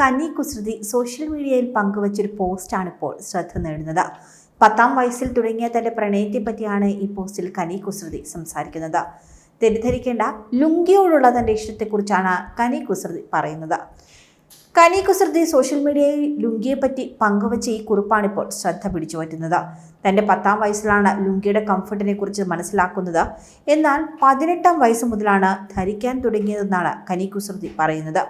കന്നി കുസൃതി സോഷ്യൽ മീഡിയയിൽ പങ്കുവച്ചൊരു പോസ്റ്റാണ് ഇപ്പോൾ ശ്രദ്ധ നേടുന്നത്. പത്താം വയസ്സിൽ തുടങ്ങിയ തന്റെ പ്രണയത്തെ പറ്റിയാണ് ഈ പോസ്റ്റിൽ കനി കുസൃതി സംസാരിക്കുന്നത്. തെറ്റിദ്ധരിക്കേണ്ട ലുങ്കിയോടുള്ള തന്റെ ഇഷ്ടത്തെക്കുറിച്ചാണ് കനി കുസൃതി പറയുന്നത്. കനി കുസൃതി സോഷ്യൽ മീഡിയയിൽ ലുങ്കിയെപ്പറ്റി പങ്കുവച്ച ഈ കുറിപ്പാണിപ്പോൾ ശ്രദ്ധ പിടിച്ചു പറ്റുന്നത് തന്റെ പത്താം വയസ്സിലാണ് ലുങ്കിയുടെ കംഫർട്ടിനെ കുറിച്ച് മനസ്സിലാക്കുന്നത്. എന്നാൽ പതിനെട്ടാം വയസ്സ് മുതലാണ് ധരിക്കാൻ തുടങ്ങിയതെന്നാണ് കനി കുസൃതി പറയുന്നത്.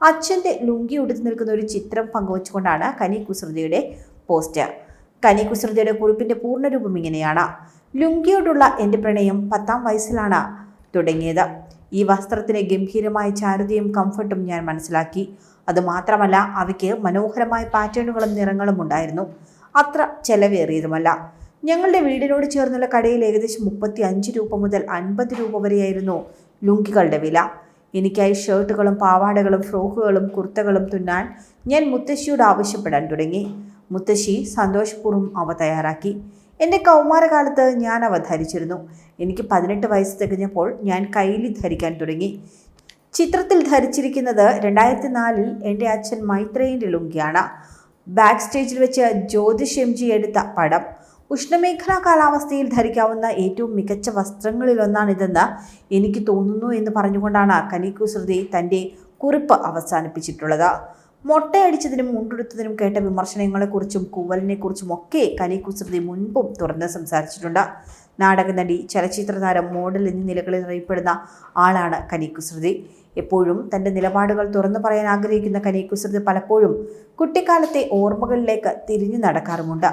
അച്ഛന്റെ ലുങ്കി ഉടുത്തു നിൽക്കുന്ന ഒരു ചിത്രം പങ്കുവച്ചുകൊണ്ടാണ് കനി കുസൃതിയുടെ പോസ്റ്റ്. കനി കുസൃതിയുടെ കുറിപ്പിന്റെ പൂർണരൂപം ഇങ്ങനെയാണ്. ലുങ്കിയോടുള്ള എന്റെ പ്രണയം പത്താം വയസ്സിലാണ് തുടങ്ങിയത്. ഈ വസ്ത്രത്തിന് ഗംഭീരമായ ചാരുതയും കംഫർട്ടും ഞാൻ മനസ്സിലാക്കി. അതുമാത്രമല്ല അവയ്ക്ക് മനോഹരമായ പാറ്റേണുകളും നിറങ്ങളും ഉണ്ടായിരുന്നു. അത്ര ചെലവേറിയതുമല്ല. ഞങ്ങളുടെ വീടിനോട് ചേർന്നുള്ള കടയിൽ ഏകദേശം മുപ്പത്തി അഞ്ച് രൂപ മുതൽ അൻപത് രൂപ വരെയായിരുന്നു ലുങ്കികളുടെ വില. എനിക്കായി ഷർട്ടുകളും പാവാടകളും ഫ്രോക്കുകളും കുർത്തകളും തുന്നാൻ ഞാൻ മുത്തശ്ശിയോട് ആവശ്യപ്പെടാൻ തുടങ്ങി. മുത്തശ്ശി സന്തോഷപൂർവം അവ തയ്യാറാക്കി. എന്റെ കൗമാരകാലത്ത് ഞാൻ അവ ധരിച്ചിരുന്നു. എനിക്ക് പതിനെട്ട് വയസ്സ് തികഞ്ഞപ്പോൾ ഞാൻ കയ്യിൽ ധരിക്കാൻ തുടങ്ങി. ചിത്രത്തിൽ ധരിച്ചിരിക്കുന്നത് രണ്ടായിരത്തി നാലിൽ എന്റെ അച്ഛൻ മൈത്രേയന്റെ ലുങ്കിയാണ്. ബാക്ക് സ്റ്റേജിൽ വെച്ച് ജ്യോതിഷ് എം ജി എടുത്ത പടം. ഉഷ്ണമേഖലാ കാലാവസ്ഥയിൽ ധരിക്കാവുന്ന ഏറ്റവും മികച്ച വസ്ത്രങ്ങളിലൊന്നാണിതെന്ന് എനിക്ക് തോന്നുന്നു എന്ന് പറഞ്ഞുകൊണ്ടാണ് കനിക്കുസൃതി തന്റെ കുറിപ്പ് അവസാനിപ്പിച്ചിട്ടുള്ളത്. മൊട്ടയടിച്ചതിനും മുണ്ടെടുത്തതിനും കേട്ട വിമർശനങ്ങളെക്കുറിച്ചും കൂവലിനെക്കുറിച്ചും ഒക്കെ കനിക്കുസൃതി മുൻപും തുറന്ന് സംസാരിച്ചിട്ടുണ്ട്. നാടക നടി ചലച്ചിത്ര താരം മോഡൽ എന്നീ നിലകളിൽ അറിയപ്പെടുന്ന ആളാണ് കനിക്കുസൃതി എപ്പോഴും തന്റെ നിലപാടുകൾ തുറന്നു പറയാൻ ആഗ്രഹിക്കുന്ന കനിക്കുസൃതി പലപ്പോഴും കുട്ടിക്കാലത്തെ ഓർമ്മകളിലേക്ക് തിരിഞ്ഞു നടക്കാറുമുണ്ട്.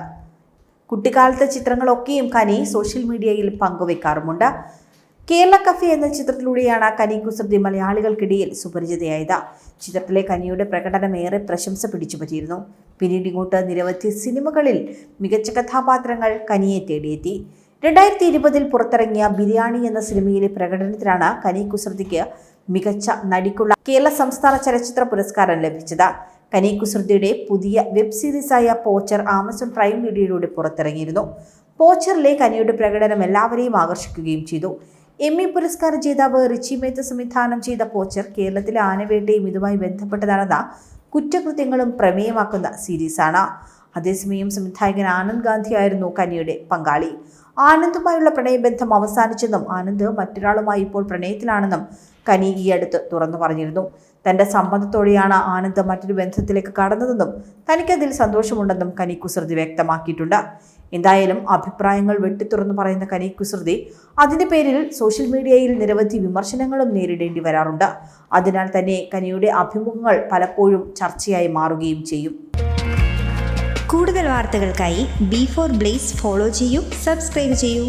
കുട്ടിക്കാലത്തെ ചിത്രങ്ങളൊക്കെയും കനി സോഷ്യൽ മീഡിയയിൽ പങ്കുവെക്കാറുമുണ്ട്. കേരള കഫേ എന്ന ചിത്രത്തിലൂടെയാണ് കനി കുസൃതി മലയാളികൾക്കിടയിൽ സുപരിചിതയായത്. ചിത്രത്തിലെ കനിയുടെ പ്രകടനം ഏറെ പ്രശംസ പിടിച്ചുപറ്റിയിരുന്നു. പിന്നീട് ഇങ്ങോട്ട് നിരവധി സിനിമകളിൽ മികച്ച കഥാപാത്രങ്ങൾ കനിയെ തേടിയെത്തി. രണ്ടായിരത്തി ഇരുപതിൽ പുറത്തിറങ്ങിയ ബിരിയാണി എന്ന സിനിമയിലെ പ്രകടനത്തിലാണ് കനി കുസൃതിക്ക് മികച്ച നടിക്കുള്ള കേരള സംസ്ഥാന ചലച്ചിത്ര പുരസ്കാരം ലഭിച്ചത്. കനി കുസൃതിയുടെ പുതിയ വെബ് സീരീസായ പോച്ചർ ആമസോൺ പ്രൈം വീഡിയോയിലൂടെ പുറത്തിറങ്ങിയിരുന്നു. പോച്ചറിലെ കനിയുടെ പ്രകടനം എല്ലാവരെയും ആകർഷിക്കുകയും ചെയ്തു. എം ഇ പുരസ്കാര ജേതാവ് റിച്ചി മേത്ത സംവിധാനം ചെയ്ത പോച്ചർ കേരളത്തിലെ ആനവേട്ടയും ഇതുമായി ബന്ധപ്പെട്ടതാണെന്ന കുറ്റകൃത്യങ്ങളും പ്രമേയമാക്കുന്ന സീരീസാണ്. അതേസമയം സംവിധായകൻ ആനന്ദ് ഗാന്ധി ആയിരുന്നു കനിയുടെ പങ്കാളി. ആനന്ദുമായുള്ള പ്രണയബന്ധം അവസാനിച്ചെന്നും ആനന്ദ് മറ്റൊരാളുമായി ഇപ്പോൾ പ്രണയത്തിലാണെന്നും കനി ഈ അടുത്ത് തുറന്നു പറഞ്ഞിരുന്നു. തന്റെ സമ്മതത്തോടെയാണ് ആനന്ദ് മറ്റൊരു ബന്ധത്തിലേക്ക് കടന്നതെന്നും തനിക്കതിൽ സന്തോഷമുണ്ടെന്നും കനി കുസൃതി വ്യക്തമാക്കിയിട്ടുണ്ട്. എന്തായാലും അഭിപ്രായങ്ങൾ വെട്ടിത്തുറന്ന് പറയുന്ന കനി കുസൃതി അതിന്റെ പേരിൽ സോഷ്യൽ മീഡിയയിൽ നിരവധി വിമർശനങ്ങളും നേരിടേണ്ടി വരാറുണ്ട്. അതിനാൽ തന്നെ കനിയുടെ അഭിമുഖങ്ങൾ പലപ്പോഴും ചർച്ചയായി മാറുകയും ചെയ്യും. കൂടുതൽ വാർത്തകൾക്കായി ബി ഫോർ ബ്ലേസ് ഫോളോ ചെയ്യൂ സബ്സ്ക്രൈബ് ചെയ്യൂ.